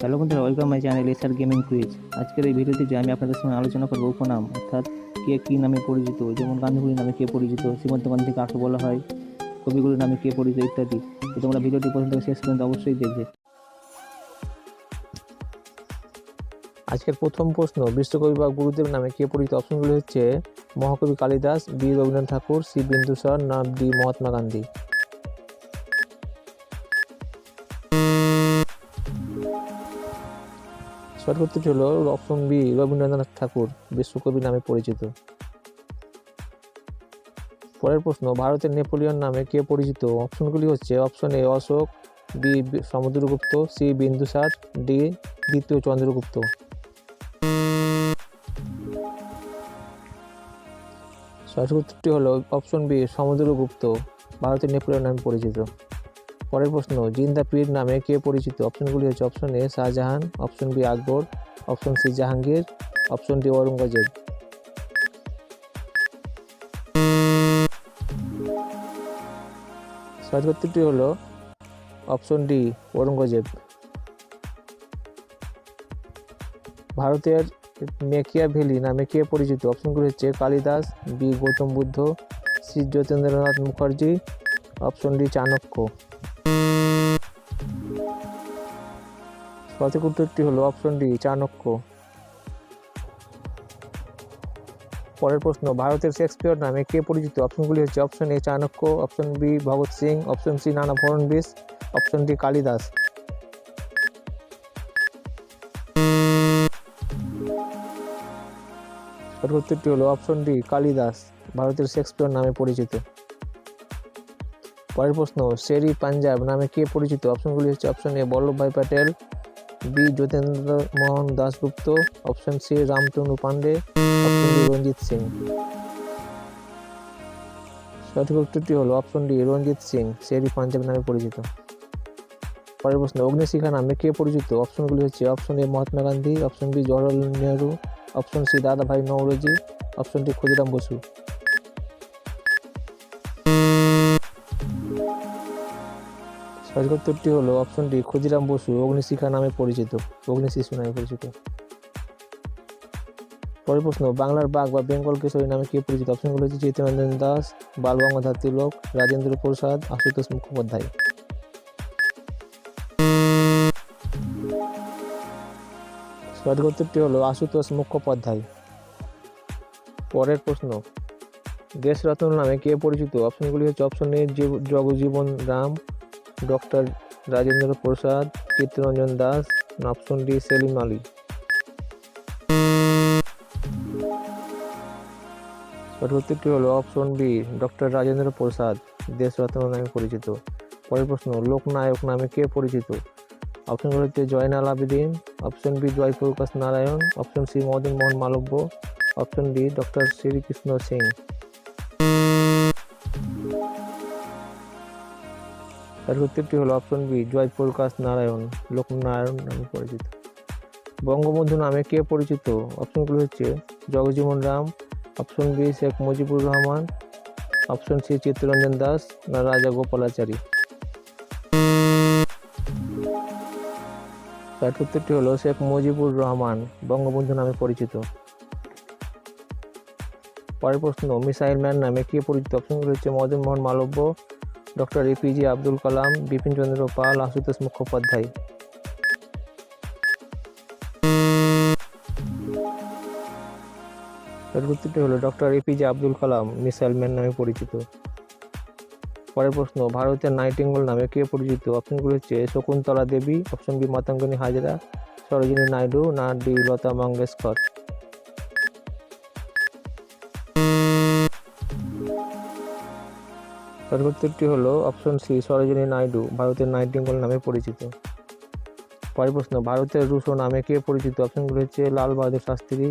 Hello বন্ধুরা welcome my channel SR gaming quiz আজকের এই ভিডিওতে যে আমি আপনাদের সঙ্গে আলোচনা করব উপনাম, অর্থাৎ কে কী নামে পরিচিত, যেমন গান্ধীগুলির নামে কে পরিচিত শ্রীমন্ত গান্ধী কাকে বলা হয় কবিগুলির নামে কে পরিচিত ইত্যাদি। তো তোমরা ভিডিওটি থেকে শেষ পর্যন্ত অবশ্যই দেখবে। আজকের প্রথম প্রশ্ন, বিশ্বকবি বা গুরুদেব নামে কে পরিচিত? অপশনগুলি হচ্ছে, মহাকবি কালিদাস, বি রবীন্দ্রনাথ ঠাকুর, সি বিন্দুসার, না ডি মহাত্মা গান্ধী। উত্তরটি হলো অপশন বি রবীন্দ্রনাথ ঠাকুর, বিশ্বকবি নামে পরিচিত। পরের প্রশ্ন, ভারতের নেপোলিয়ন নামে কে পরিচিত? অপশনগুলি হচ্ছে option A Ashok B Samudragupta, C Bindusara, D দ্বিতীয় চন্দ্রগুপ্ত। সঠিক উত্তরটি হলো অপশন বি, সমুদ্রগুপ্ত, ভারতের নেপোলিয়ন নামে পরিচিত। পরের প্রশ্ন, জিন্দা পীর নামে কে পরিচিত? অপশনগুলি হচ্ছে option A Shahjahan option B Akbar option C Jahangir option D Aurangzeb. উত্তরটি হলো অপশন ডি ঔরঙ্গজেব। ভারতের মেকিয়া ভ্যালি নামে কে পরিচিত? অপশনগুলি হচ্ছে Kalidas, B, Gautam Buddha, C Jyotindranath Mukherjee option D Chanakya. সঠিক উত্তরটি হলো অপশন ডি চাণক্য পরের প্রশ্ন, ভারতের শেক্সপিয়র নামে কে পরিচিত? অপশনগুলি হচ্ছে option A Chanakya option B Bhagat Singh option C Nana Phadnavis option D Kalidas. উত্তরটি হলো অপশন ডি কালিদাস, ভারতের শেক্সপিয়র নামে পরিচিত। পরের প্রশ্ন, শেরি পাঞ্জাব নামে কে পরিচিত? অপশনগুলি হচ্ছে option A Vallabhbhai Patel B Jyotindra Mohan Dasgupta, option C Ramtanu Pandey option D, Ranjit Singh. সঠিক উত্তরটি হলো অপশন ডি, রঞ্জিত সিং শেরি পাঞ্জাব নামে পরিচিত। পরের প্রশ্ন, অগ্নিশিখা নামে কে পরিচিত? অপশনগুলি হচ্ছে option A Mahatma Gandhi, option B Jawaharlal Nehru, option C Dadabhai Naoroji, option D Khudiram Bose. সঠিক উত্তরটি হলো অপশন ডি ক্ষুদিরাম বসু, অগ্নিশিখা নামে পরিচিত। অগ্নিশিশু নামে পরিচিত। পরের প্রশ্ন, বাংলার বাঘ বা বেঙ্গল কেশরী নামে কে পরিচিত? অপশনগুলো হচ্ছে চিত্তরঞ্জন দাস বালগঙ্গাধর তিলক, রাজেন্দ্র প্রসাদ, আশুতোষ মুখোপাধ্যায়। সঠিক উত্তরটি হলো আশুতোষ মুখোপাধ্যায়। পরের প্রশ্ন দেশরত্ন নামে কে পরিচিত? অপশনগুলি হচ্ছে option A Jagjivan Ram doctor Rajendra Prasad Chittaranjan Das option D Salim Ali. সঠিক উত্তরটি হলো option B, doctor Rajendra Prasad Deshratna নামে পরিচিত। পরের প্রশ্ন লোকনায়ক নামে কে পরিচিত? অপশনগুলো হচ্ছে Zainul Abedin, option B, Jayaprakash Narayan, option C Madan Mohan Malaviya, option D, doctor Shrikrishna Singh. তার উত্তরটি হলো অপশন বি, জয়প্রকাশ নারায়ণ, লোকনারায়ণ নামে পরিচিত। বঙ্গবন্ধু নামে কে পরিচিত? অপশনগুলো হচ্ছে Jagjivan Ram, option B, Sheikh Mujibur Rahman, option C, Chittaranjan Das না রাজা গোপালাচারী। তার উত্তরটি হলো শেখ মুজিবুর রহমান, বঙ্গবন্ধু নামে পরিচিত। পরের প্রশ্ন, মিসাইল ম্যান নামে কে পরিচিত? অপশনগুলো হচ্ছে মদন মোহন মালব্য ডক্টর এপিজে আব্দুল কালাম, বিপিন চন্দ্র পাল, আশুতোষ মুখোপাধ্যায়। তার উত্তরটি হলো, doctor APJ Abdul Kalam missile man নামে পরিচিত। পরের প্রশ্ন, ভারতের নাইটিঙ্গল নামে কে পরিচিত? অপশনগুলো হচ্ছে, শকুন্তলা দেবী, অপশন বি, মাতঙ্গিনী হাজরা, সরোজিনী নাইডু, না ডি, লতা মঙ্গেশকর। তার উত্তরটি হলো অপশন সি, সরোজিনী নাইডু, ভারতের নাইটিঙ্গল নামে পরিচিত। পরের প্রশ্ন, ভারতের রুশো নামে কে পরিচিত? অপশনগুলো হচ্ছে লাল বাহাদুর শাস্ত্রী,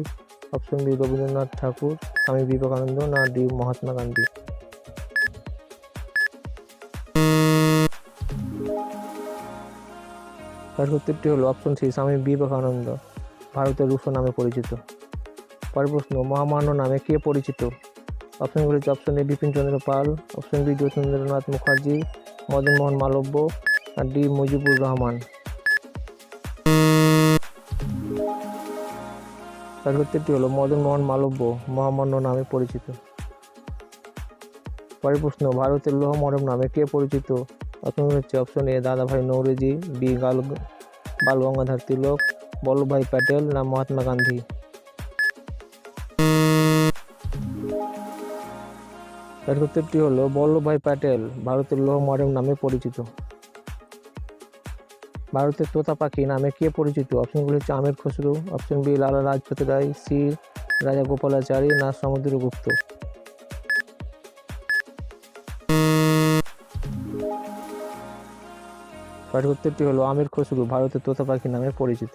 অপশন বি রবীন্দ্রনাথ ঠাকুর, স্বামী বিবেকানন্দ না ডি, মহাত্মা গান্ধী? তার উত্তরটি হলো অপশন সি, স্বামী বিবেকানন্দ, ভারতের রুশো নামে পরিচিত। পরের প্রশ্ন, মহামান্য নামে কে পরিচিত? অপশনগুলো হচ্ছে option A Bipinchandra Pal option B Jatindranath Mukherjee Madan Mohan Malaviya R D Mujibur Rahman তার উত্তরটি হলো মদন মোহন মালব্য মহামান্য নামে পরিচিত। পরের প্রশ্ন, ভারতের লোহ মরম নামে কে পরিচিত? অপশন হচ্ছে অপশন এ দাদাভাই নৌরেজি বি গাল বাল গঙ্গাধর তিলক, বল্লভভাই প্যাটেল, না মহাত্মা গান্ধী? সঠিক উত্তরটি হলো, বল্লভভাই প্যাটেল, ভারতের লৌহ মরম নামে পরিচিত। ভারতের তোতা পাখি নামে কে পরিচিত? অপশনগুলি হচ্ছে আমির খসরু অপশন বি লালা লাজপত রায়, সি রাজা গোপালাচারী, না সমুদ্রগুপ্ত সঠিক উত্তরটি হলো, আমির খসরু, ভারতের তোতা পাখি নামে পরিচিত।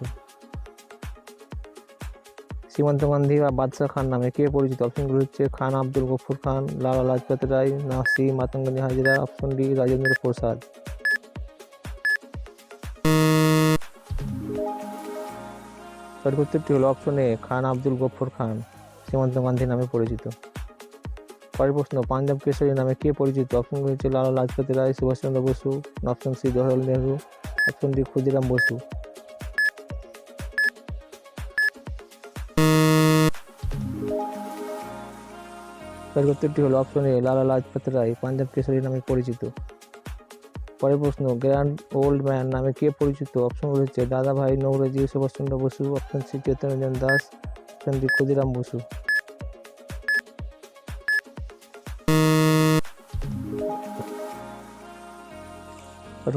সীমান্ত গান্ধী বা বাদশাহ খান নামে কে পরিচিত? অপশনগুলি হচ্ছে খান, আব্দুল গফুর খান, লালা লাজপত রায় নাসি মাতঙ্গনী হাজরা অপশন ডি, রাজেন্দ্র প্রসাদ। সঠিক উত্তরটি হলো অপশন এ খান, আব্দুল গফুর খান, সীমান্ত গান্ধী নামে পরিচিত। পরের প্রশ্ন, পাঞ্জাব কেশরী নামে কে পরিচিত? অপশনগুলি হচ্ছে Lala Lajpat Rai, Subhashchandra Bose option C Jawaharlal Nehru option D, Khudiram Bose. সঠিক উত্তরটি হলো অপশন এ লালা লাজপত রায়, পাঞ্জাব কেশরী নামে পরিচিত। পরের প্রশ্ন, গ্র্যান্ড ওল্ড ম্যান নামে কে পরিচিত? অপশনগুলি হচ্ছে Dadabhai Naoroji Subhashchandra Bose option C Chaitanyaranjan Das option D Khudiram Bose.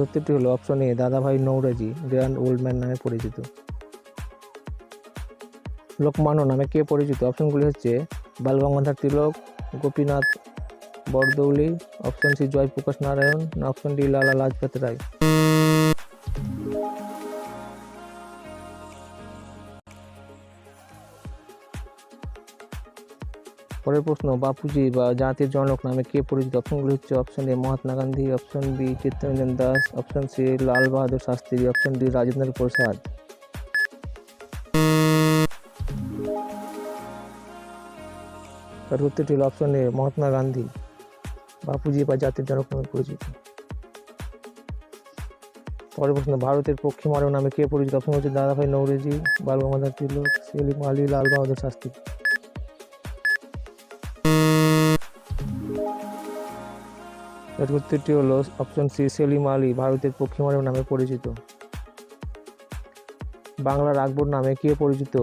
উত্তরটি হলো অপশন এ দাদাভাই নৌরাজি, গ্র্যান্ড ওল্ড ম্যান নামে পরিচিত। লোকমান্য নামে কে পরিচিত? অপশনগুলি হচ্ছে Balgangadhar Tilak Gopinath Bardoloi option C Jayaprakash Narayan option D Lala Lajpat Rai. পরের প্রশ্ন, বাপুজি বা জাতির জনক নামে কে পরিচিত? অপশনগুলি হচ্ছে option A Mahatma Gandhi option B Chittaranjan Das option C Lal Bahadur Shastri option D Rajendra Prasad. হল অপশন মহাত্মা গান্ধী, বাপুজি বা জাতির জনক নামে পরিচিত। পরের প্রশ্ন, ভারতের পক্ষী মারো নামে কে পরিচিত? অপশন হচ্ছে দাদাভাই নৌরেজি, বাল গঙ্গাধর তিলক, সেলিম আলী লাল বাহাদুর শাস্ত্রী। উত্তরটি হলো অপশন সি সেলিম আলী, ভারতের পক্ষীমারব নামে পরিচিত। বাংলার আকবর নামে কে পরিচিত?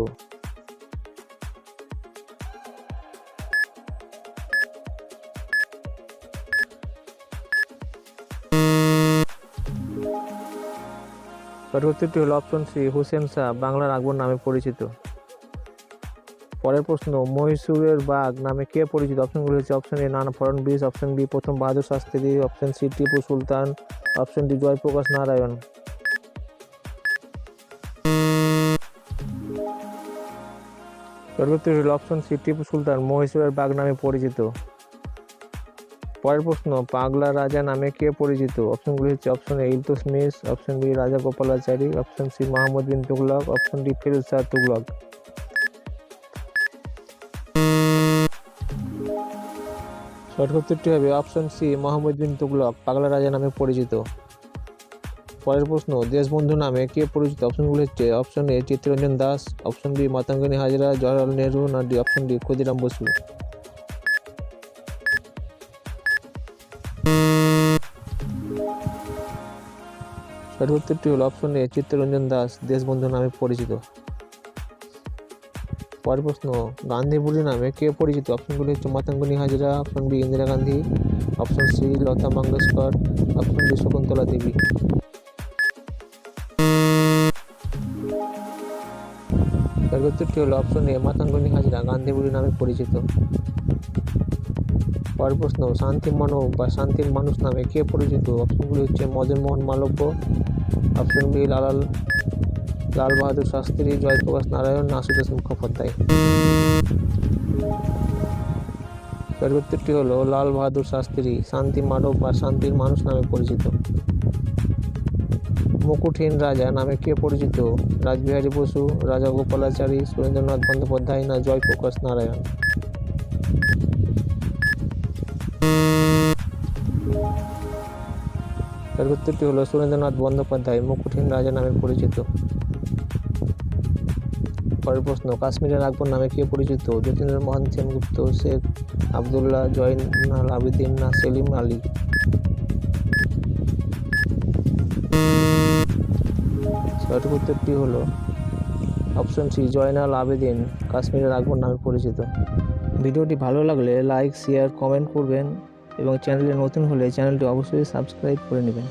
এর উত্তরটি অপশন সি হুসেন শাহ, বাংলার আকবর নামে পরিচিত। পরের প্রশ্ন, মহীশূরের বাঘ নামে কে পরিচিত? অপশনগুলি হচ্ছে অপশন এ নানা ফড়নবিস অপশন বি প্রথম Bahadur Shastri option C Tipu Sultan option D Jayprakash Narayan. পরবর্তী হল অপশন সি টিপু সুলতান, মহীশূরের বাঘ নামে পরিচিত। পরের প্রশ্ন পাগলা রাজা নামে কে পরিচিত? অপশনগুলি হচ্ছে option A Iltutmish option B, Raja Gopalachari, option C Mahmud bin Tughlaq, option D, Firoz Shah Tughlaq. সঠিক উত্তরটি হবে অপশন সি মোহাম্মদ বিন তুগলক, পাগলা রাজা নামে পরিচিত। পরের প্রশ্ন, দেশবন্ধু নামে কে পরিচিত? অপশনগুলি হচ্ছে option A, Chittaranjan Das, option B, Matangini Hazra Jawaharlal Nehru, না D, option D, Khudiram Bose. সঠিক উত্তরটি হলো অপশন এ চিত্তরঞ্জন দাস, দেশবন্ধু নামে পরিচিত। পরের প্রশ্ন, গান্ধী বুড়ি নামে কে পরিচিত? অপশনগুলি হচ্ছে Matangini Hazra option B Indira Gandhi option C Lata Mangeshkar option D Shakuntala Devi. এর উত্তরটি হলো অপশন এ মাতাঙ্গনী হাজরা, গান্ধী বুড়ি নামে পরিচিত। পরের প্রশ্ন শান্তি মানব বা শান্তির মানুষ নামে কে পরিচিত? অপশনগুলি হচ্ছে মদন মোহন মালব্য অপশন বি লালাল, লাল বাহাদুর শাস্ত্রী, জয়প্রকাশ নারায়ণ আশুতোষ মুখোপাধ্যায়। উত্তরটি হলো লাল বাহাদুর শাস্ত্রী, শান্তি মানব বা শান্তির মানুষ নামে পরিচিত। মুকুটহীন রাজা নামে কে পরিচিত? রাজবিহারী বসু, রাজা গোপালাচারী, সুরেন্দ্রনাথ বন্দ্যোপাধ্যায় না জয়প্রকাশ নারায়ণ? এর উত্তরটি হলো সুরেন্দ্রনাথ বন্দ্যোপাধ্যায়, মুকুটহীন রাজা নামে পরিচিত। পরের প্রশ্ন কাশ্মীরের আকবর নামে কে পরিচিত? যতীন্দ্র মোহন সেনগুপ্ত, শেখ আবদুল্লাহ জয়নাল আবেদিন না সেলিম আলী? সঠিক উত্তরটি হলো অপশন সি, জয়নাল আবেদিন কাশ্মীরের আকবর নামে পরিচিত। ভিডিওটি ভালো লাগলে লাইক, শেয়ার, কমেন্ট করবেন। এবং চ্যানেলে নতুন হলে চ্যানেলটি অবশ্যই সাবস্ক্রাইব করে নেবেন।